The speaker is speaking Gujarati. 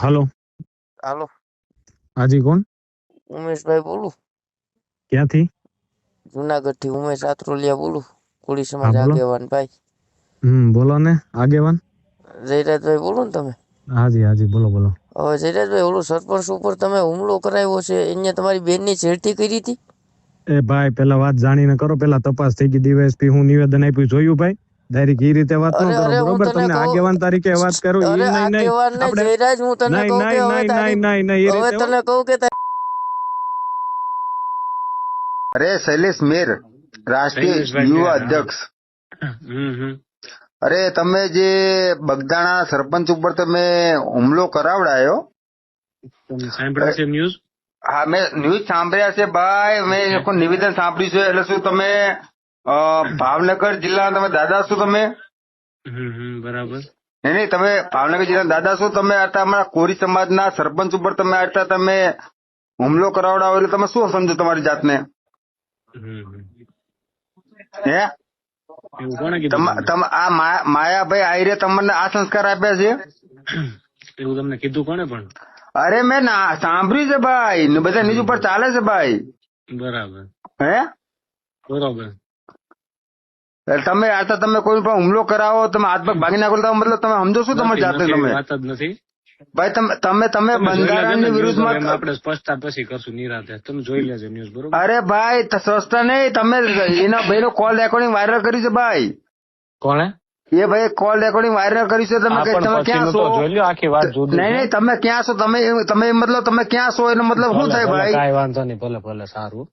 હાલો. હાલો. હાજી કોણ? ઉમેશભાઈ બોલું. ક્યાંથી? જુનાગઢથી ઉમેશ આત્રોલિયા બોલું. કોળી સમાજ આગેવાન ભાઈ હમ બોલો ને આગેવાન? જયરાજભાઈ બોલો ને તમે? હાજી હાજી બોલો બોલો. હવે જયરાજભાઈ ઓલું સરપંચ ઉપર તમે હુમલો કરાવ્યો છે એને તમારી બેનની છેડતી કરી હતી? એ ભાઈ પેલા વાત જાણીને કરો. પેલા તપાસ થઈ ગઈ. ડીવાયએસપી હું નિવેદન આપ્યું. જોયું ભાઈ? ડાયરેક્ટ એ રીતે વાત ન અરે, અરે, કરો બરોબર? તમને આગેવાન તરીકે વાત કરું એ નહીં નહીં. આપણે- જયરાજ હું તને કહું કે હવે નહીં નહીં નહીં નહીં એ રીતે તને કહું કે અરે શૈલેષ મેર રાષ્ટ્રીય યુવા અધ્યક્ષ. હમ હમ. અરે તમે જે બગદાણા સરપંચ ઉપર તમે હુમલો કરાવડાયો? સાંભળ્યા છે ન્યૂઝ? હા મેં ન્યૂઝ સાંભળ્યા છે ભાઈ. મેં નિવેદન સાંભળ્યું છે એટલે શું તમે ભાવનગર જિલ્લાના તમે દાદા શું તમે? બરાબર. નહીં નહીં તમે ભાવનગર જિલ્લાના દાદા શું તમે હતા અમારા કોરી સમાજના સરપંચ ઉપર તમે આટલા તમે હુમલો કરાવડાવો એટલે તમે શું સમજો તમારી જાતને. હે? આ માયાભાઈ આહિરે તમને આ સંસ્કાર આપ્યા છે? એવું તમને કીધું કોને પણ? અરે મેં ના- સાંભળ્યું છે ભાઈ. બધા નીચ ઉપર ચાલે છે ભાઈ. બરાબર. હે? બરોબર. તમે આતા તમે કોઈ પણ હુમલો કરાવો તમે હાથ પગ ભાગી નાખો તો મતલબ તમે સમજો શું તમે જાતે તમે? વાત જ નથી. ભાઈ તમે તમે તમે બંધારણની વિરુદ્ધમાં આપણે સ્પષ્ટતા પછી કરશું નિરાતે. તમે જોઈ લેજો ન્યૂઝ બરોબર? અરે ભાઈ સ્વસ્થ નહીં તમે એના ભાઈનો કોલ રેકોર્ડિંગ વાયરલ કર્યું છે ભાઈ. કોણે? એ ભાઈ કોલ રેકોર્ડિંગ વાયરલ કર્યું છે તમે તમે ક્યાં છો? આખી વાત જુદી નહીં નહીં તમે ક્યાં છો? તમે તમે મતલબ તમે ક્યાં છો? એનો મતલબ શું થાય ભાઈ? કાંઈ વાંધો નહીં ભલે ભલે સારું.